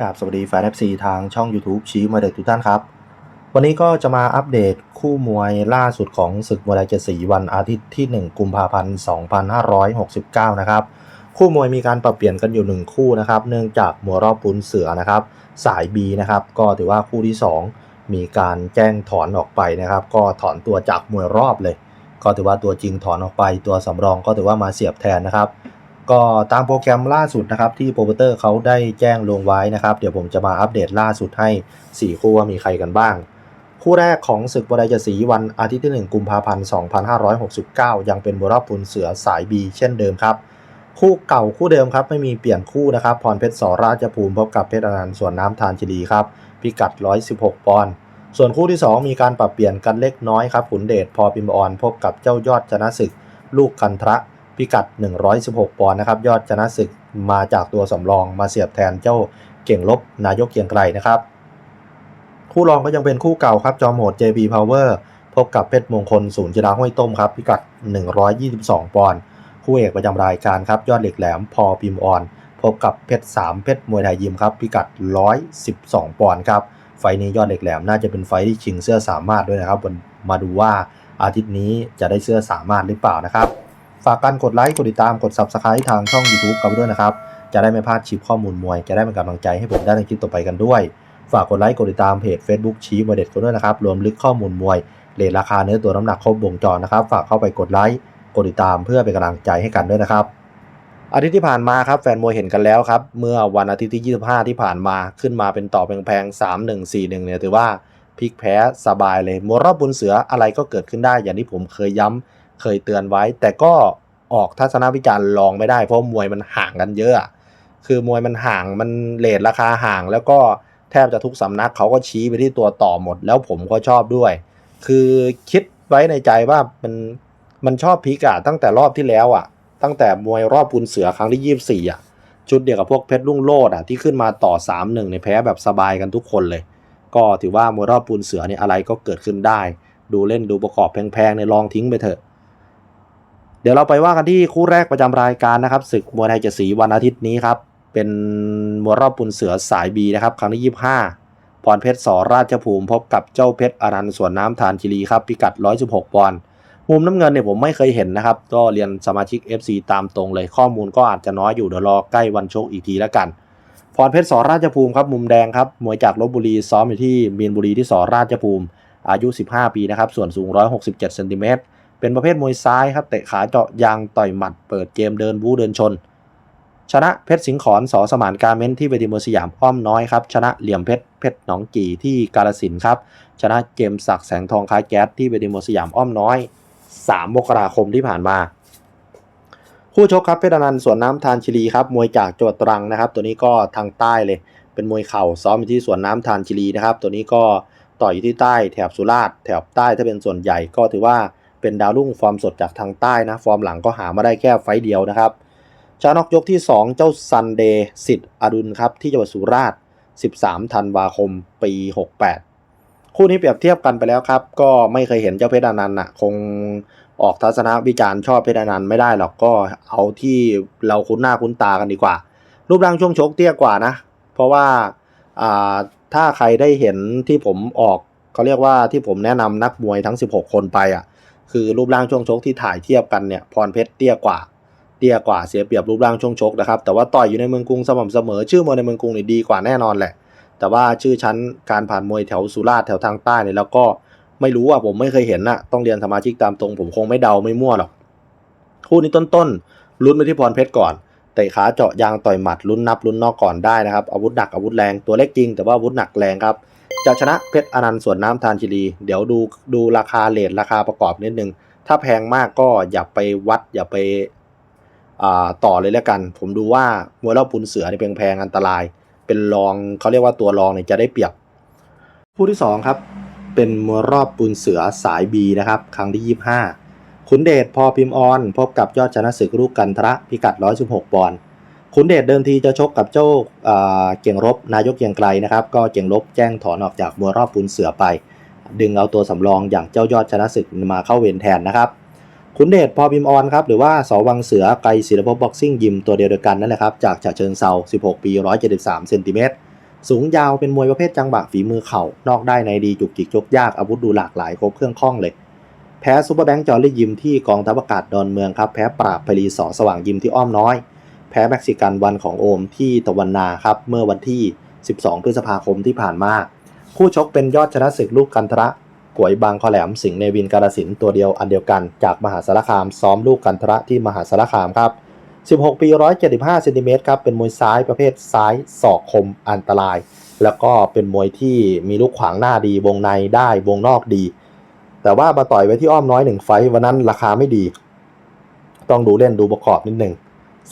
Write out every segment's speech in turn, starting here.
กราบสวัสดีแฟน FC ทางช่อง YouTube ชี้มาเด็ดทุกท่านครับ วันนี้ก็จะมาอัปเดตคู่มวยล่าสุดของศึกมวยไทยเจ็ดสีวันอาทิตย์ที่ 1 กุมภาพันธ์ 2569 นะครับ คู่มวยมีการปรับเปลี่ยนกันอยู่ 1 คู่นะครับ เนื่องจากมวยรอบปุนเสือนะครับ สาย B นะครับ ก็ถือว่าคู่ที่ 2 มีการแจ้งถอนออกไปนะครับ ก็ถอนตัวจากมวยรอบเลย ก็ถือว่าตัวจริงถอนออกไป ตัวสำรองก็ถือว่ามาเสียบแทนนะครับ ก็ตามโปรแกรมล่าสุดนะครับที่โปรโมเตอร์เขาได้แจ้งลงไว้นะครับ เดี๋ยวผมจะมาอัปเดตล่าสุดให้ 4 คู่ว่ามีใครกันบ้าง คู่แรกของศึกบอลไดจะสีวันอาทิตย์ที่ 1 กุมภาพันธ์ 2569 ยังเป็นบรอบปุนเสือสาย B เช่นเดิมครับ คู่เก่าคู่เดิมครับไม่มีเปลี่ยนคู่นะครับพรเพชรสอราชภูมิพบกับเพชรอนันต์สวนน้ำทานชิลีครับพิกัด 116 ปอนด์ส่วนคู่ที่ 2 มีการปรับเปลี่ยนกันเล็กน้อยครับขุนเดชพอพิมออนพบกับเจ้ายอดชนะศึก ลูกกันทระ พิกัด 116 ปอนด์นะครับ ยอดชนะศึกมาจากตัวสำรองมาเสียบแทนเจ้าเก่งลบนายกเกียงไกรนะครับ คู่รองก็ยังเป็นคู่เก่าครับ จอมโหด JB Power พบกับเพชรมงคลศูนย์กีฬาห้วยต้มครับ พิกัด 122 ปอนด์คู่เอกประจำรายการครับ ยอดเหล็กแหลมพอพิมออน พบกับเพชร3เพชรมวยไทยยิมครับ พิกัด 112 ปอนด์ครับไฟล์นี้ยอดเหล็กแหลมน่าจะเป็นไฟที่ชิงเสื้อสามารถด้วยนะครับวันมาดูว่าอาทิตย์นี้จะได้เสื้อสามารถหรือเปล่านะครับ ฝากกันกดไลค์ กดติดตาม กด Subscribe ทางช่อง YouTube กันด้วยนะครับ จะได้ไม่พลาดคลิปข้อมูลมวย จะได้เป็นกำลังใจให้ผมได้ในคลิปต่อไปกันด้วย ฝากกดไลค์ กดติดตามเพจ Facebook ชี้มวเด็ดกันด้วยนะครับ รวมลึกข้อมูลมวยเรทราคาเนื้อตัวน้ำหนักครบวงจรนะครับ ฝากเข้าไปกดไลค์ กดติดตามเพื่อเป็นกำลังใจให้กันด้วยนะครับ อาทิตย์ที่ผ่านมาครับแฟนมวยเห็นกันแล้วครับ เมื่อวันอาทิตย์ที่ 25 ที่ผ่านมาขึ้นมาเป็นต่อแพงๆ3-1-4-1เนี่ยถือว่าพลิกแพ้สบายเลยมวรอบบุญเสืออะไรก็เกิดขึ้นได้อย่างที่ผมเคยย้ำ เคยเตือนไว้ แต่ก็ออกทัศนวิจารณ์ลองไม่ได้เพราะมวยมันห่างกันเยอะ คือมวยมันห่างมันเลทราคาห่าง แล้วก็แทบจะทุกสำนักเขาก็ชี้ไปที่ตัวต่อหมด แล้วผมก็ชอบด้วย คือคิดไว้ในใจว่ามันมันชอบพลิกอะตั้งแต่รอบที่แล้วอะตั้งแต่มวยรอบปุนเสือครั้งที่24อะชุดเดียวกับพวกเพชรลุ่งโลดอะที่ขึ้นมาต่อ3-1ในแพ้แบบสบายกันทุกคนเลย ก็ถือว่ามวยรอบปูนเสือเนี่ยอะไรก็เกิดขึ้นได้ ดูเล่นดูประกอบแพงๆเนี่ยลองทิ้งไปเถอะ เดี๋ยวเราไปว่ากันที่คู่แรกประจำรายการนะครับศึกมวยไทยเจ็ดสีวันอาทิตย์นี้ครับ เป็นมวยรอบปูนเสือสายบีนะครับ ครั้งที่25พรเพชรสอราชภูมิพบกับเจ้าเพชรอนันสวนน้ำทานชิลีครับ พิกัด 116 ปอนด์มุมน้ำเงินเนี่ยผมไม่เคยเห็นนะครับ ก็เรียนสมาชิก FC ตามตรงเลยข้อมูลก็อาจจะน้อยอยู่เดี๋ยวรอใกล้วันโชกอีกทีแล้วกันพรเพชรสอราชภูมิครับมุมแดงครับมวยจากลบบุรีซ้อมอยู่ที่มีนบุรีที่สอราชภูมิอายุ 15 ปีนะครับส่วนสูง 167เซนติเมตร เป็นประเภทมวยซ้ายครับเตะขาเจาะยางต่อยหมัดเปิดเกมเดินบู๊เดินชน ชนะเพชรสิงห์ขอนสอสมานการเม้นที่เวทีมวยสยามอ้อมน้อยครับชนะเหลี่ยมเพชรเพชรหนองกี่ที่กาลสินครับชนะเจมส์ศักแสงทองคายแก๊สที่เวทีมวยสยามอ้อมน้อย 3 มกราคมที่ผ่านมา คู่ชกครับเพชรอนันต์สวนน้ำทานชิลีครับมวยจากจังหวัดตรังนะครับ ตัวนี้ก็ทางใต้เลย เป็นมวยเข่าซ้อมอยู่ที่สวนน้ำทานชิลีนะครับ ตัวนี้ก็ต่อยอยู่ที่ใต้แถบสุราษฎร์แถบใต้ถ้าเป็นส่วนใหญ่ก็ถือว่า เป็นดาวรุ่งฟอร์มสดจากทางใต้นะ ฟอร์มหลังก็หามาได้แค่ไฟเดียวนะครับ ชานอกยกที่ 2 เจ้าซันเดย์สิทธิ์อดุลครับ ที่จังหวัดสุราษฎร์ 13 ธันวาคม ปี 68 คู่นี้เปรียบเทียบกันไปแล้วครับ ก็ไม่เคยเห็นเจ้าเพชรอนันต์น่ะคงออกทัศนวิจารณ์ชอบเพชรอนันต์ไม่ได้หรอกก็เอาที่เราคุ้นหน้าคุ้นตากันดีกว่า รูปร่างช่วงชกเตี้ยกว่านะ เพราะว่าอ่าถ้าใครได้เห็นที่ผมออกเขาเรียกว่าที่ผมแนะนำนักมวยทั้ง 16 คนไปอะ คือรูปร่างช่วงชกที่ถ่ายเทียบกันเนี่ยพรเพชรเตี้ยกว่าเตี้ยกว่าเสียเปรียบรูปร่างช่วงชกนะครับแต่ว่าต่อยอยู่ในเมืองกรุงสม่ำเสมอ ชื่อมวยในเมืองกรุงเนี่ยดีกว่าแน่นอนแหละ แต่ว่าชื่อชั้นการผ่านมวยแถวสุราษฎร์แถวทางใต้เนี่ยแล้วก็ไม่รู้อะผมไม่เคยเห็นนะต้องเรียนสมาชิกตามตรง ผมคงไม่เดาไม่มั่วหรอกคู่นี้ต้นๆลุ้นไปที่พรเพชรก่อนเตะขาเจาะยางต่อยหมัดลุ้นนับลุ้นนอกก่อนได้นะครับอาวุธหนักอาวุธแรงตัวเล็กจริงแต่ว่าอาวุธหนักแรงครับ จะชนะเพชรอนันต์สวนน้ำทานชิลีเดี๋ยวดูดูราคาเลทราคาประกอบนิดนึง ถ้าแพงมากก็อย่าไปวัดอย่าไปาต่อเลยแล้วกัน ผมดูว่ามวยรอบปุนเสือนี่แพงๆอันตราย เป็นรองเขาเรียกว่าตัวรองเนี่ยจะได้เปรียบคู่ที่ 2 ครับเป็นมวยรอบปูนเสือสาย B นะครับ ครั้งที่ 25ขุนเดชพอพิมออน พบกับยอดชนะศึกลูกกันทระพิกัด 116ปอนด์ ขุนเดชเดิมทีจะชกกับเจ้าเก่งรบนายกเกียงไกลนะครับ ก็เก่งรบแจ้งถอนออกจากมวยรอบปูนเสือไป ดึงเอาตัวสำรองอย่างเจ้ายอดชนะศึกมาเข้าเวรแทนนะครับขุนเดชพอพิมออนครับหรือว่าสวังเสือไกรศิลปบ็อกซิ่งยิมตัวเดียวกันนั่นแหละครับจากฉะเชิงเซา16 ปี 173 เซนติเมตรสูงยาวเป็นมวยประเภทจังหวะฝีมือเข่านอกได้ในดีจุกจิกชกยากอาวุธดูหลากหลายครบเครื่องคล่องเลย แพ้ซูเปอร์แบงค์จอร์ลี่ยิมที่กองทัพอากาศดอนเมืองครับแพ้ปราบพลีสอสว่างยิมที่อ้อมน้อย พ้เม็กซิกันวันของโอมที่ตะวันนาครับเมื่อวันที่ 12 พฤษภาคมที่ผ่านมา คู่ชกเป็นยอดชนะศึกลูกกันทระกวยบางคอแหลมสิงห์เนวินกาลสินตัวเดียวอันเดียวกันจากมหาสารคามซ้อมลูกกันทระที่มหาสารคามครับ 16 ปี 175เซนติเมตรครับเป็นมวยซ้ายประเภทซ้ายศอกคมอันตราย แล้วก็เป็นมวยที่มีลูกขวางหน้าดี วงในได้วงนอกดี แต่ว่ามาต่อยไว้ที่อ้อมน้อยหนึ่งไฟวันนั้นราคาไม่ดี ต้องดูเล่นดูประกอบนิดหนึ่ง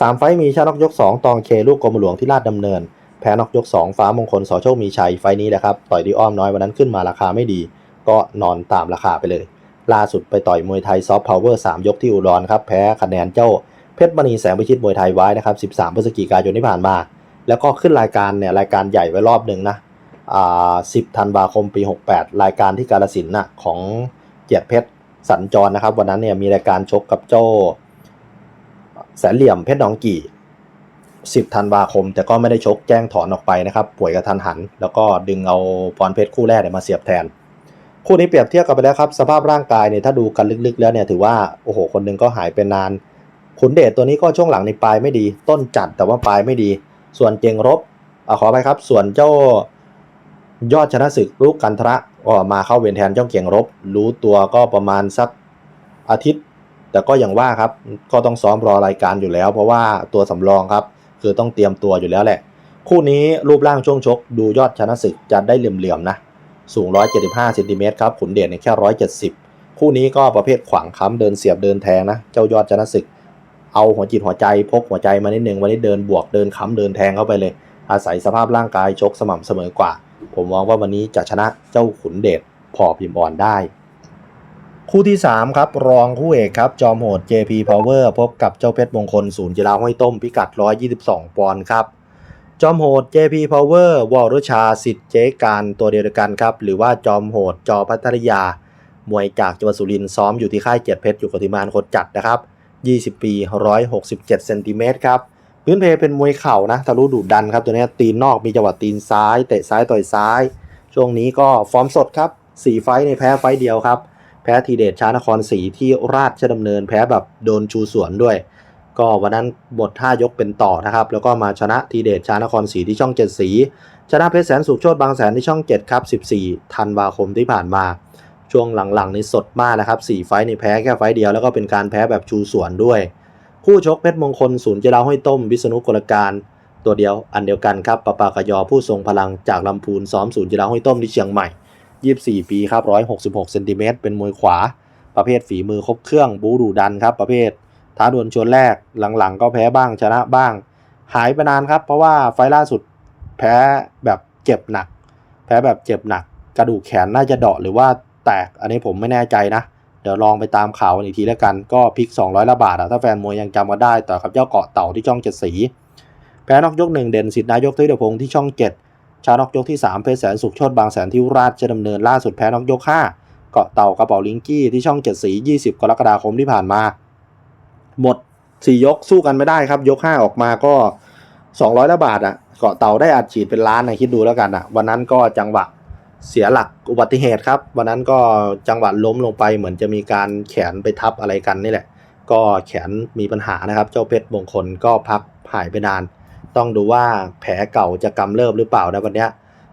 สามไฟมีชนะนกยก 2 ตองเคลูกกรมหลวงที่ลาดดำเนิน แพ้นกยก 2 ฟ้ามงคลสอโชคมีชัยไฟนี้แหละครับ ต่อยที่อ้อมน้อยวันนั้นขึ้นมาราคาไม่ดี ก็นอนตามราคาไปเลย ล่าสุดไปต่อยมวยไทยซอฟต์พาวเวอร์3ยกที่อุดรครับ แพ้คะแนนเจ้าเพชรมณีแสงพิชิตมวยไทยไว้นะครับ 13 พฤศจิกายนที่ผ่านมา แล้วก็ขึ้นรายการเนี่ยรายการใหญ่ไว้รอบหนึ่งนะอ่า10ธันวาคมปี 68 รายการที่กาลสินน่ะของเกียรติเพชรสัญจรนะครับ วันนั้นเนี่ยมีรายการชกกับเจ้า แสนเหลี่ยมเพชรหนองกี่ 10 ธันวาคม แต่ก็ไม่ได้ชกแจ้งถอนออกไปนะครับป่วยกระทันหัน แล้วก็ดึงเอาพรเพชรคู่แรกมาเสียบแทน คู่นี้เปรียบเทียบกันไปแล้วครับ สภาพร่างกายเนี่ยถ้าดูกันลึกๆ แล้วเนี่ยถือว่าโอ้โหคนหนึ่งก็หายไปนานขุนเดชตัวนี้ก็ช่วงหลังในปลายไม่ดี ต้นจัดแต่ว่าปลายไม่ดี ส่วนเจงรบอขอไปครับ ส่วนเจ้ายอดชนะศึกลูกกันทระก็มาเข้าเวรแทนเจ้าเกียงรบ รู้ตัวก็ประมาณสักอาทิตย์ แต่ก็อย่างว่าครับก็ต้องซ้อมรอรายการอยู่แล้ว เพราะว่าตัวสำรองครับคือต้องเตรียมตัวอยู่แล้วแหละ คู่นี้รูปร่างช่วงชก ดูยอดชนะศึกจะได้เหลี่ยมๆนะสูง 175เซนติเมตรครับขุนเดชนแค่ 170 คู่นี้ก็ประเภทขวางค้ำเดินเสียบเดินแทงนะ เจ้ายอดชนะศึก เอาหัวจิตหัวใจพกหัวใจมานิดนึงวันนี้เดินบวกเดินค้ำเดินแทงเข้าไปเลย อาศัยสภาพร่างกายชกสม่ำเสมอกว่า ผมมองว่าวันนี้จะชนะเจ้าขุนเดชพอพิมพ์อ่อนได้ คู่ที่ 3 ครับ รองคู่เอกครับ จอมโหด JP Power พบกับเจ้าเพชรมงคลศูนย์กีฬาห้วยต้มพิกัด 122 ปอนด์ครับ จอมโหด JP Power วอรชาสิทธิ์เจการตัวเดียวกันครับ หรือว่าจอมโหดจอพัทรยา มวยจากจังหวัดสุรินทร์ซ้อมอยู่ที่ค่ายเกียรติเพชรอยู่กับทีมานคนจัดนะครับ 20 ปี 167เซนติเมตรครับพื้นเพเป็นมวยเข่านะทะลุดุดันครับตัวนี้ตีนนอกมีจังหวะตีนซ้ายเตะซ้ายต่อยซ้าย ช่วงนี้ก็ฟอร์มสดครับ4ไฟในแพ้ไฟเดียวครับ แพ้ทีเดชช้านครศรีที่ราชดำเนิน แพ้แบบโดนชูสวนด้วย ก็วันนั้นบทท่ายกเป็นต่อนะครับ แล้วก็มาชนะทีเดชช้านครศรีที่ช่องเจ็ดสีชนะเพชรแสนสุขโชตบางแสนที่ช่อง7ครับ14ธันวาคมที่ผ่านมาช่วงหลังๆนี่สดมากนะครับ4ไฟนี่แพ้แค่ไฟเดียวแล้วก็เป็นการแพ้แบบชูสวนด้วย คู่ชกเพชรมงคลศูนย์เจราห้อยต้ม วิษณุกลการตัวเดียวอันเดียวกันครับปะปากยอผู้ทรงพลังจากลำพูนซ้อมศูนย์เจราห้อยต้มที่เชียงใหม่ 24 ปีครับ166เซนติเมตรเป็นมวยขวา ประเภทฝีมือครบเครื่องบูดูดันครับประเภท ท้าดวลชวนแรกหลังๆ ก็แพ้บ้างชนะบ้าง หายไปนานครับ เพราะว่าไฟล์ล่าสุดแพ้แบบเจ็บหนัก แพ้แบบเจ็บหนัก กระดูกแขนน่าจะเดาะหรือว่าแตกอันนี้ผมไม่แน่ใจนะ เดี๋ยวลองไปตามข่าวอีกทีแล้วกันก็พลิก 200ละบาทอะถ้าแฟนมวยยังจำกันได้ต่อกับเจ้าเกาะเต่าที่ช่องเจ็ดสี แพ้นอกยกหนึ่งเด่นสิทธินายกทวีดพงศ์ที่ช่องเจ็ด ชานอกยกที่ 3 เพชรแสนสุขโชดบางแสนที่ราชดำเนินล่าสุดแพ้นอกยก 5 เกาะเต่ากระเป๋าลิงกี้ที่ช่องเจ็ดสี 20 กรกฎาคมที่ผ่านมา หมด 4 ยกสู้กันไม่ได้ครับ ยก 5 ออกมาก็ 200ละบาทอะเกาะเต่าได้อัดฉีดเป็นล้านนะคิดดูแล้วกันอะวันนั้นก็จังหวะเสียหลักอุบัติเหตุครับ วันนั้นก็จังหวะล้มลงไปเหมือนจะมีการแขนไปทับอะไรกันนี่แหละ ก็แขนมีปัญหานะครับ เจ้าเพชรมงคลก็พักหายไปนาน ต้องดูว่าแผลเก่าจะกำเริบหรือเปล่านะวันนี้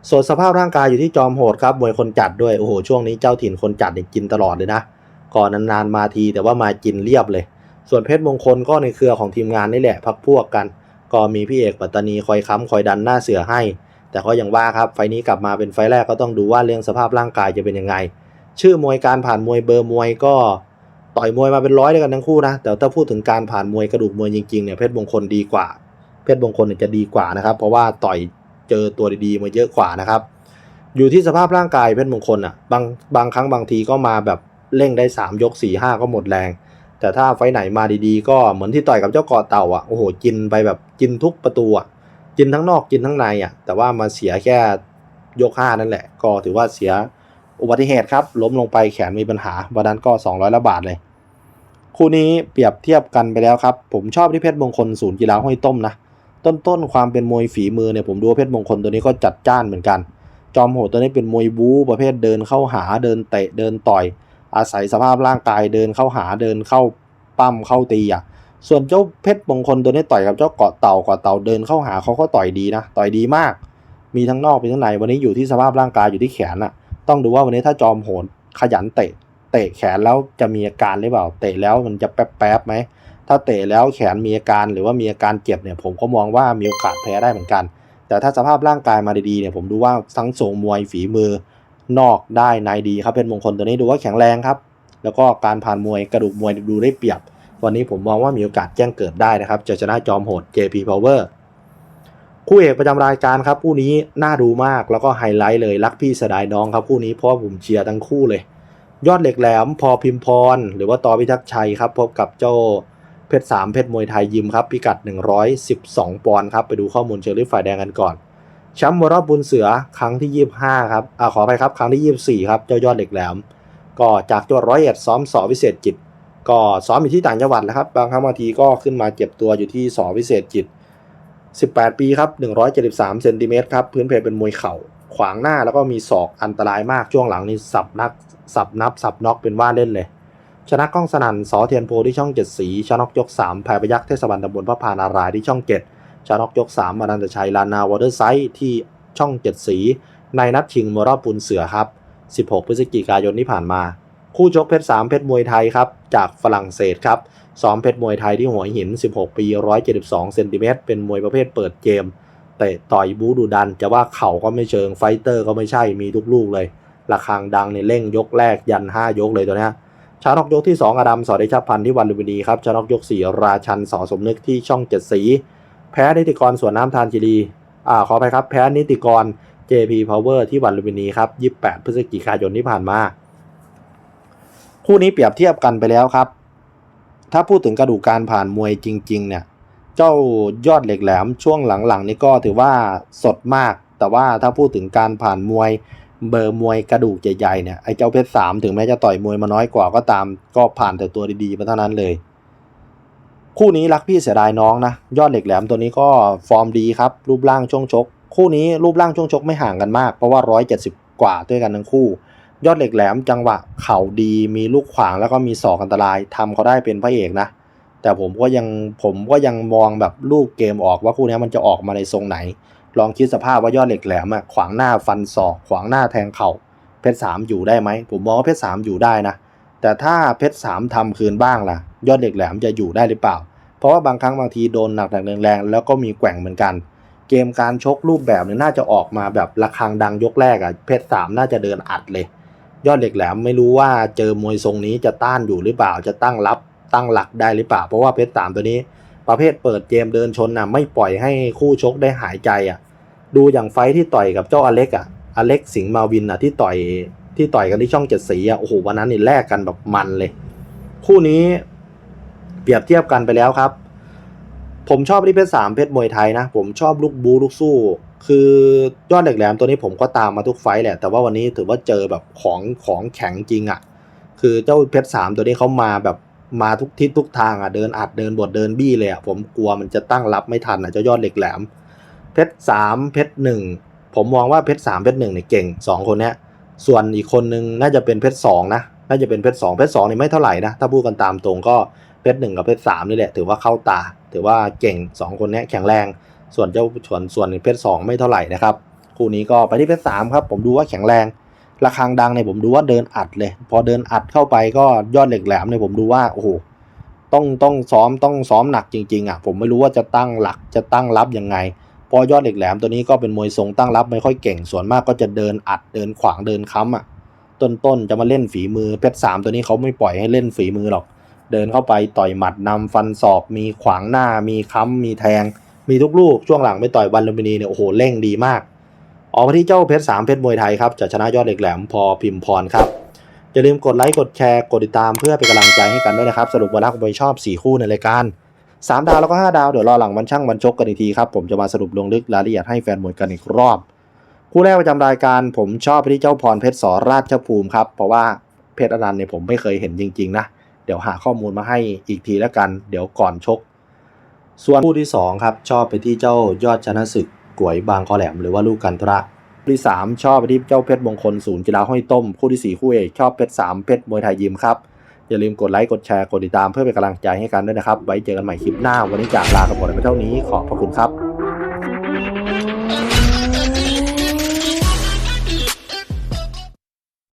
ส่วนสภาพร่างกายอยู่ที่จอมโหดครับมวยคนจัดด้วยโอ้โหช่วงนี้เจ้าถิ่นคนจัดเนี่ยกินตลอดเลยนะก่อนนานๆมาทีแต่ว่ามากินเรียบเลย ส่วนเพชรมงคลก็ในเครือของทีมงานนี่แหละพักพวกกัน ก็มีพี่เอกปัตตานีคอยค้ำคอยดันหน้าเสือให้ แต่ก็ยังว่าครับไฟนี้กลับมาเป็นไฟแรกก็ต้องดูว่าเรื่องสภาพร่างกายจะเป็นยังไง ชื่อมวยการผ่านมวยเบอร์มวยก็ต่อยมวยมาเป็นร้อยด้วยกันทั้งคู่นะแต่ถ้าพูดถึงการผ่านมวยกระดูกมวยจริงๆเนี่ยเพชรมงคลดีกว่า ชรมงคลเนี่ยจะดีกว่านะครับ เพราะว่าต่อยเจอตัวดีๆมาเยอะกว่านะครับ อยู่ที่สภาพร่างกายเพชรมงคลอะบางบางครั้งบางทีก็มาแบบเร่งได้ 3 ยก 4 5 ก็หมดแรง แต่ถ้าไฟไหนมาดีๆ ก็เหมือนที่ต่อยกับเจ้ากาะเต่าอะโอ้โหกินไปแบบกินทุกประตูอะกินทั้งนอกกินทั้งในอะแต่ว่ามาเสียแค่ยก 5 นั่นแหละ ก็ถือว่าเสียอุบัติเหตุครับล้มลงไปแขนมีปัญหาวันนั้นก็ 200ละบาทเลยคู่นี้เปรียบเทียบกันไปแล้วครับ ผมชอบที่เพชรมงคลศูนย์กีฬาห้วยต้มนะ ต้นๆความเป็นมวยฝีมือเนี่ยผมดูเพชรมงคลตัวนี้ก็จัดจ้านเหมือนกัน จอมโหดตัวนี้เป็นมวยบู๊ประเภทเดินเข้าหาเดินเตะเดินต่อย อาศัยสภาพร่างกายเดินเข้าหาเดินเข้าปั้มเข้าตีอะส่วนเจ้าเพชรมงคลตัวนี้ต่อยกับเจ้าเกาะเต่าเกาะเต่าเดินเข้าหาเขาก็ต่อยดีนะต่อยดีมาก มีทั้งนอกมีทั้งในวันนี้อยู่ที่สภาพร่างกายอยู่ที่แขนอะ ต้องดูว่าวันนี้ถ้าจอมโหดขยันเตะเตะแขนแล้วจะมีอาการหรือเปล่า เตะแล้วมันจะแป๊บๆไหม ถ้าเตะแล้วแขนมีอาการหรือว่ามีอาการเจ็บเนี่ยผมก็มองว่ามีโอกาสแพ้ได้เหมือนกัน แต่ถ้าสภาพร่างกายมาดีๆเนี่ยผมดูว่าทั้งทรงมวยฝีมือนอกได้ในดีครับเป็นมงคลตัวนี้ดูว่าแข็งแรงครับ แล้วก็การผ่านมวยกระดูกมวยดูได้เปรียบ วันนี้ผมมองว่ามีโอกาสแจ้งเกิดได้นะครับจะชนะจอมโหด JP Power คู่เอกประจำรายการครับคู่นี้น่าดูมากแล้วก็ไฮไลท์เลยรักพี่สดายน้องครับคู่นี้เพราะผมเชียร์ทั้งคู่เลย ยอดเหล็กแหลมพอพิมพร หรือว่าต่อพิทักษ์ชัยครับพบกับเจ้า เพชรสามเพชรมวยไทยยิมครับพิกัด 112 ปอนด์ครับ ไปดูข้อมูลเชอรี่ฝ่ายแดงกันก่อนแชมป์มวยรอบบุญเสือครั้งที่ 25 ครับอ่าขอไปครับ ครั้งที่ 24 ครับเจ้ายอดเหล็กแหลม ก็จากจัวร้อยเอ็ดซ้อมสอวิเศษจิต ก็ซ้อมอยู่ที่ต่างจังหวัดแหล้วครับ บางครั้งบางทีก็ขึ้นมาเก็บตัวอยู่ที่สอวิเศษจิต 18 ปีครับ 173เซนติเมตรครับพื้นเพเป็นมวยเข่าขวางหน้าแล้วก็มีศอกอันตรายมากช่วงหลังนี่สับนักสับนับสับน็อกเป็นว่าเล่นเลย ชนะกล้องสนั่นสอเทียนโพที่ช่อง7สีชนะกยก3แพ้พยักษ์เทศบาลตำบลพระพานารายที่ช่อง7ชนะกยก3มานันตชัยลานนาวอเตอร์ไซต์ที่ช่อง7สี ในนัดชิงมวยรอบปูนเสือครับ 16 พฤศจิกายนที่ผ่านมา คู่ชกเพชร3เพชรมวยไทยครับ จากฝรั่งเศสครับซ้อมเพชรมวยไทยที่หัวหิน 16 ปี 172 เซนติเมตรเป็นมวยประเภทเปิดเกมเตะต่อยบูดูดัน จะว่าเข่าก็ไม่เชิงไฟเตอร์ก็ไม่ใช่มีทุกลูกเลยระฆังดังในเร่งยกแรกยัน 5 ยกเลยตัวเนี้ย ชานอกยกที่ 2 อดัมสอเดชพันธ์ที่วันลุมพินีครับชานอกยก 4 ราชันสอสมนึกที่ช่อง7สี แพ้นิติกรสวนน้ำทานจิรีอ่าขอไปครับ แพ้นิติกร JP Power ที่วันลุมพินีครับ 28 พฤศจิกายนที่ผ่านมา คู่นี้เปรียบเทียบกันไปแล้วครับ ถ้าพูดถึงกระดูกการผ่านมวยจริง ๆ เนี่ย เจ้ายอดเหล็กแหลมช่วงหลังๆ นี่ก็ถือว่าสดมาก แต่ว่าถ้าพูดถึงการผ่านมวย เบอร์มวยกระดูกใหญ่ๆเนี่ยไอ้เจ้าเพชรสามถึงแม้จะต่อยมวยมาน้อยกว่าก็ตาม ก็ผ่านแต่ตัวดีๆมาเท่านั้นเลย คู่นี้รักพี่เสียดายน้องนะยอดเหล็กแหลมตัวนี้ก็ฟอร์มดีครับ รูปร่างช่วงชก คู่นี้รูปร่างช่วงชกไม่ห่างกันมากเพราะว่า 170 กว่าด้วยกันทั้งคู่ ยอดเหล็กแหลมจังหวะเข่าดีมีลูกขวางแล้วก็มีศอกอันตรายทำเขาได้เป็นพระเอกนะ แต่ผมก็ยังผมก็ยังมองแบบลูกเกมออกว่าคู่นี้มันจะออกมาในทรงไหน ลองคิดสภาพว่ายอดเหล็กแหลมอะขวางหน้าฟันศอกขวางหน้าแทงเข่าเพชรสามอยู่ได้ไหมผมมองว่าเพชรสามอยู่ได้นะ แต่ถ้าเพชรสามทำคืนบ้างล่ะ ยอดเหล็กแหลมจะอยู่ได้หรือเปล่า เพราะว่าบางครั้งบางทีโดนหนักหนักแรงๆแล้วก็มีแกว่งเหมือนกัน เกมการชกรูปแบบเนี่ยน่าจะออกมาแบบระฆังดังยกแรกอะเพชรสามน่าจะเดินอัดเลย ยอดเหล็กแหลมไม่รู้ว่าเจอมวยทรงนี้จะต้านอยู่หรือเปล่าจะตั้งรับตั้งหลักได้หรือเปล่า เพราะว่าเพชรสามตัวนี้ ประเภทเปิดเกมเดินชนน่ะไม่ปล่อยให้คู่ชกได้หายใจอะ ดูอย่างไฟที่ต่อยกับเจ้าอเล็กอะอเล็กสิงห์มาวินอะที่ต่อยที่ต่อยกันที่ช่องเจ็ดสีอะโอ้โหวันนั้นนี่แลกกันแบบมันเลย คู่นี้เปรียบเทียบกันไปแล้วครับ ผมชอบที่เพชรสามเพชรมวยไทยนะ ผมชอบลูกบูลูกสู้ คือยอดเหล็กแหลมตัวนี้ผมก็ตามมาทุกไฟแหละ แต่ว่าวันนี้ถือว่าเจอแบบของของแข็งจริงอะ่ะ คือเจ้าเพชรสามตัวนี้เขามาแบบ มาทุกทิศทุกทางอะเดินอัดเดินบดเดินบี้เลยอะผมกลัวมันจะตั้งรับไม่ทันอะเจ้ายอดเหล็กแหลม เพชรสามเพชรหนึ่งผมมองว่าเพชรสามเพชรหนึ่งเนี่ยเก่งสองคนเนี้ยส่วนอีกคนนึงน่าจะเป็นเพชรสองนะน่าจะเป็นเพชรสองเพชรสองนี่ไม่เท่าไหร่นะถ้าพูดกันตามตรงก็เพชรหนึ่งกับเพชรสามนี่แหละถือว่าเข้าตา ถือว่าเก่งสองคนเนี้ยแข็งแรง ส่วนเจ้าส่วนส่วนเพชรสองไม่เท่าไหร่นะครับคู่นี้ก็ไปที่เพชรสามครับผมดูว่าแข็งแรง ระฆังดังเนี่ยผมดูว่าเดินอัดเลย พอเดินอัดเข้าไปก็ยอดเหล็กแหลมเนี่ยผมดูว่าโอ้โหต้องต้องซ้อมต้องซ้อมหนักจริงๆอะผมไม่รู้ว่าจะตั้งหลักจะตั้งรับยังไงพอยอดเหล็กแหลมตัวนี้ก็เป็นมวยทรงตั้งรับไม่ค่อยเก่งส่วนมากก็จะเดินอัดเดินขวางเดินค้ำอะต้นๆจะมาเล่นฝีมือเพชรสามตัวนี้เขาไม่ปล่อยให้เล่นฝีมือหรอก เดินเข้าไปต่อยหมัดนำฟันศอก มีขวางหน้า มีค้ำมีแทง มีทุกลูกช่วงหลังไปต่อยวันลุมพินีเนี่ยโอ้โหเร่งดีมาก ออกมาที่เจ้าเพชรสามเพชรมวยไทยครับจะชนะยอดเหล็กแหลมพอพิมพรครับอย่าลืมกดไลค์กดแชร์กดติดตามเพื่อเป็นกำลังใจให้กันด้วยนะครับ สรุปว่ารักมวยชอบ 4 คู่ในรายการ 3 ดาวแล้วก็ 5 ดาว เดี๋ยวรอหลังวันช่างวันชกกันอีกทีครับ ผมจะมาสรุปลงลึกรายละเอียดให้แฟนมวยกันอีกรอบ คู่แรกประจำรายการผมชอบไปที่เจ้าพรเพชรสอราชภูมิครับเพราะว่าเพชรอนันต์เนี่ยผมไม่เคยเห็นจริง ๆ นะเดี๋ยวหาข้อมูลมาให้อีกทีแล้วกัน เดี๋ยวก่อนชก ส่วนคู่ที่2ครับชอบไปที่เจ้ายอดชนะศึก กวยบางคอแหลมหรือว่าลูกกันทระคู่ที่ 3 ชอบไปที่เจ้าเพชรมงคลศูนย์กีฬาห้อยต้ม คู่ทีสี่ 4 คู่เอกชอบเพชร3เพชรมวยไทยยิมครับ อย่าลืมกดไลค์ กดแชร์ กดติดตามเพื่อเป็นกำลังใจให้กันด้วยนะครับ ไว้เจอกันใหม่คลิปหน้า วันนี้จากลากันหมไปเท่านี้ ขอบพระคุณครับ